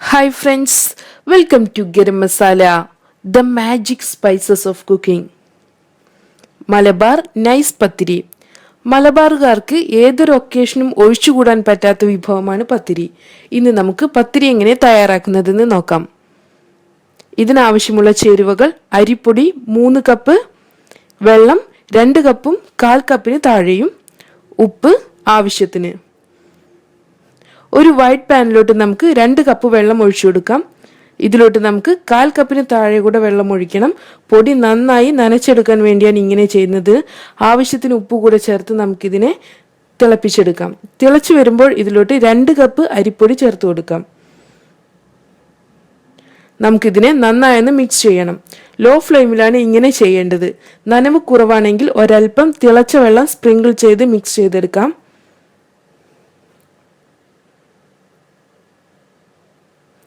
Hi friends welcome to Garam Masala the magic spices of cooking Malabar nice pathiri. മലബാറുകാർക്ക് ഏതൊരു ഒക്കേഷനും ഒഴിച്ചുകൂടാൻ പറ്റാത്ത വിഭവമാണ് പത്തിരി. ഇന്ന് നമുക്ക് പത്തിരി എങ്ങനെ തയ്യാറാക്കുന്നതെന്ന് നോക്കാം. ഇതിനാവശ്യമുള്ള ചേരുവകൾ അരിപ്പൊടി മൂന്ന് കപ്പ് വെള്ളം രണ്ട് കപ്പും കാൽ കപ്പിന് താഴെയും ഉപ്പ് ആവശ്യത്തിന്. ഒരു വൈറ്റ് പാനിലോട്ട് നമുക്ക് രണ്ട് കപ്പ് വെള്ളം ഒഴിച്ചു കൊടുക്കാം. ഇതിലോട്ട് നമുക്ക് കാൽ കപ്പിന് താഴെ കൂടെ വെള്ളം ഒഴിക്കണം. പൊടി നന്നായി നനച്ചെടുക്കാൻ വേണ്ടിയാണ് ഇങ്ങനെ ചെയ്യുന്നത്. ആവശ്യത്തിന് ഉപ്പ് കൂടെ ചേർത്ത് നമുക്കിതിനെ തിളപ്പിച്ചെടുക്കാം. തിളച്ചു വരുമ്പോൾ ഇതിലോട്ട് രണ്ട് കപ്പ് അരിപ്പൊടി ചേർത്ത് കൊടുക്കാം. നമുക്കിതിനെ നന്നായൊന്ന് മിക്സ് ചെയ്യണം. ലോ ഫ്ലെയിമിലാണ് ഇങ്ങനെ ചെയ്യേണ്ടത്. നനവ് കുറവാണെങ്കിൽ ഒരൽപ്പം തിളച്ച വെള്ളം സ്പ്രിങ്കിൾ ചെയ്ത് മിക്സ് ചെയ്തെടുക്കാം.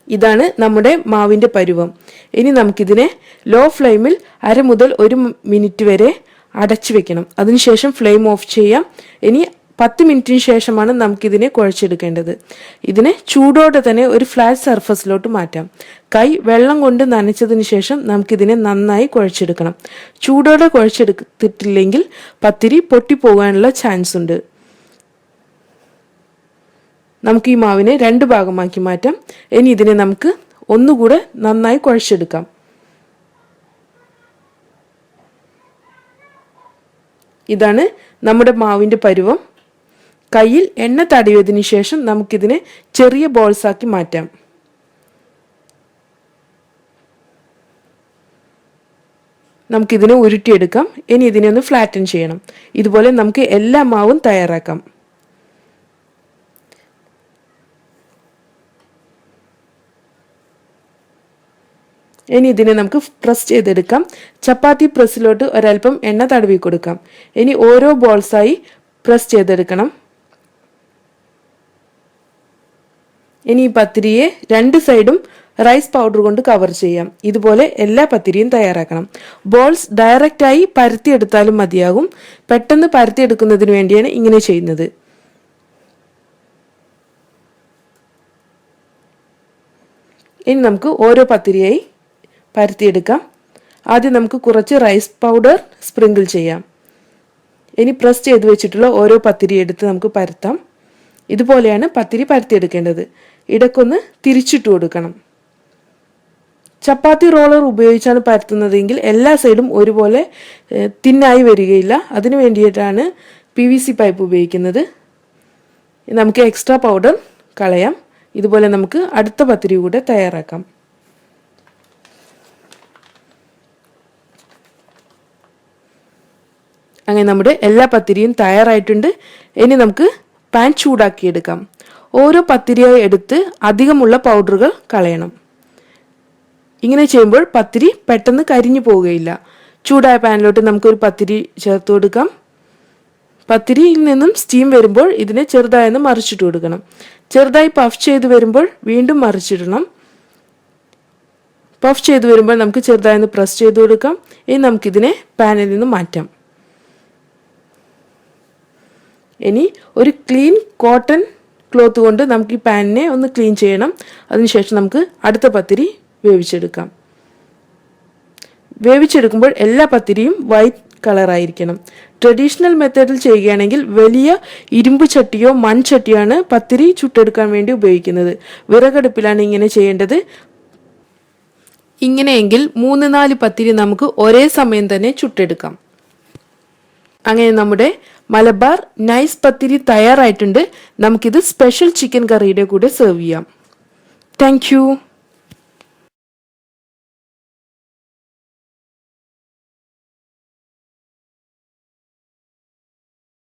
ഇതാണ് നമ്മുടെ മാവിന്റെ പരുവം. ഇനി നമുക്കിതിനെ ലോ ഫ്ലെയിമിൽ അര മുതൽ ഒരു മിനിറ്റ് വരെ അടച്ചു വെക്കണം. അതിനുശേഷം ഫ്ലെയിം ഓഫ് ചെയ്യാം. ഇനി പത്ത് മിനിറ്റിന് ശേഷമാണ് നമുക്കിതിനെ കുഴച്ചെടുക്കേണ്ടത്. ഇതിനെ ചൂടോടെ തന്നെ ഒരു ഫ്ലാറ്റ് സർഫസിലോട്ട് മാറ്റാം. കൈ വെള്ളം കൊണ്ട് നനച്ചതിന് ശേഷം നമുക്കിതിനെ നന്നായി കുഴച്ചെടുക്കണം. ചൂടോടെ കുഴച്ചെടുത്തിട്ടില്ലെങ്കിൽ പത്തിരി പൊട്ടിപ്പോകാനുള്ള ചാൻസ് ഉണ്ട്. നമുക്ക് ഈ മാവിനെ രണ്ട് ഭാഗമാക്കി മാറ്റാം. ഇനി ഇതിനെ നമുക്ക് ഒന്നുകൂടെ നന്നായി കുഴച്ചെടുക്കാം. ഇതാണ് നമ്മുടെ മാവിന്റെ പരുവം. കയ്യിൽ എണ്ണ തടവിയതിന് ശേഷം നമുക്കിതിനെ ചെറിയ ബോൾസാക്കി മാറ്റാം. നമുക്കിതിനെ ഉരുട്ടിയെടുക്കാം. ഇനി ഇതിനെ ഒന്ന് ഫ്ലാറ്റൻ ചെയ്യണം. ഇതുപോലെ നമുക്ക് എല്ലാ മാവും തയ്യാറാക്കാം. ഇനി ഇതിനെ നമുക്ക് പ്രസ് ചെയ്തെടുക്കാം. ചപ്പാത്തി പ്രസ്സിലോട്ട് ഒരൽപ്പം എണ്ണ തടവി കൊടുക്കാം. ഇനി ഓരോ ബോൾസായി പ്രസ് ചെയ്തെടുക്കണം. ഇനി ഈ പത്തിരിയെ രണ്ട് സൈഡും റൈസ് പൗഡർ കൊണ്ട് കവർ ചെയ്യാം. ഇതുപോലെ എല്ലാ പത്തിരിയും തയ്യാറാക്കണം. ബോൾസ് ഡയറക്റ്റായി പരത്തിയെടുത്താലും മതിയാകും. പെട്ടെന്ന് പരത്തിയെടുക്കുന്നതിന് വേണ്ടിയാണ് ഇങ്ങനെ ചെയ്യുന്നത്. ഇനി നമുക്ക് ഓരോ പത്തിരിയായി പരത്തിയെടുക്കാം. ആദ്യം നമുക്ക് കുറച്ച് റൈസ് പൗഡർ സ്പ്രിങ്കിൾ ചെയ്യാം. ഇനി പ്രസ് ചെയ്ത് വെച്ചിട്ടുള്ള ഓരോ പത്തിരി എടുത്ത് നമുക്ക് പരത്താം. ഇതുപോലെയാണ് പത്തിരി പരത്തിയെടുക്കേണ്ടത്. ഇടക്കൊന്ന് തിരിച്ചിട്ട് കൊടുക്കണം. ചപ്പാത്തി റോളർ ഉപയോഗിച്ചാണ് പരത്തുന്നതെങ്കിൽ എല്ലാ സൈഡും ഒരുപോലെ തിന്നായി വരികയില്ല. അതിനു വേണ്ടിയിട്ടാണ് പി വി സി പൈപ്പ് ഉപയോഗിക്കുന്നത്. നമുക്ക് എക്സ്ട്രാ പൗഡർ കളയാം. ഇതുപോലെ നമുക്ക് അടുത്ത പത്തിരി കൂടെ തയ്യാറാക്കാം. അങ്ങനെ നമ്മുടെ എല്ലാ പത്തിരിയും തയ്യാറായിട്ടുണ്ട്. ഇനി നമുക്ക് പാൻ ചൂടാക്കിയെടുക്കാം. ഓരോ പത്തിരിയായി എടുത്ത് അധികമുള്ള പൗഡറുകൾ കളയണം. ഇങ്ങനെ ചെയ്യുമ്പോൾ പത്തിരി പെട്ടെന്ന് കരിഞ്ഞു പോവുകയില്ല. ചൂടായ പാനിലോട്ട് നമുക്കൊരു പത്തിരി ചേർത്ത് കൊടുക്കാം. പത്തിരിയിൽ നിന്നും സ്റ്റീം വരുമ്പോൾ ഇതിനെ ചെറുതായൊന്ന് മറിച്ചിട്ട് കൊടുക്കണം. ചെറുതായി പഫ് ചെയ്ത് വരുമ്പോൾ വീണ്ടും മറിച്ചിടണം. പഫ് ചെയ്ത് വരുമ്പോൾ നമുക്ക് ചെറുതായൊന്ന് പ്രസ് ചെയ്ത് കൊടുക്കാം. ഇനി നമുക്കിതിനെ പാനിൽ നിന്ന് മാറ്റാം. ഇനി ഒരു ക്ലീൻ കോട്ടൺ ക്ലോത്ത് കൊണ്ട് നമുക്ക് ഈ പാനിനെ ഒന്ന് ക്ലീൻ ചെയ്യണം. അതിനുശേഷം നമുക്ക് അടുത്ത പത്തിരി വേവിച്ചെടുക്കാം. വേവിച്ചെടുക്കുമ്പോൾ എല്ലാ പത്തിരിയും വൈറ്റ് കളറായിരിക്കണം ട്രഡീഷണൽ മെത്തേഡിൽ ചെയ്യുകയാണെങ്കിൽ വലിയ ഇരുമ്പ് ചട്ടിയോ മൺചട്ടിയാണ് പത്തിരി ചുട്ടെടുക്കാൻ വേണ്ടി ഉപയോഗിക്കുന്നത്. വിറകടുപ്പിലാണ് ഇങ്ങനെ ചെയ്യേണ്ടത്. ഇങ്ങനെയെങ്കിൽ മൂന്ന് നാല് പത്തിരി നമുക്ക് ഒരേ സമയം തന്നെ ചുട്ടെടുക്കാം. അങ്ങനെ നമ്മുടെ മലബാർ നൈസ് പത്തിരി തയ്യാറായിട്ടുണ്ട്. നമുക്കിത് സ്പെഷ്യൽ ചിക്കൻ കറിയുടെ കൂടെ സെർവ് ചെയ്യാം. താങ്ക്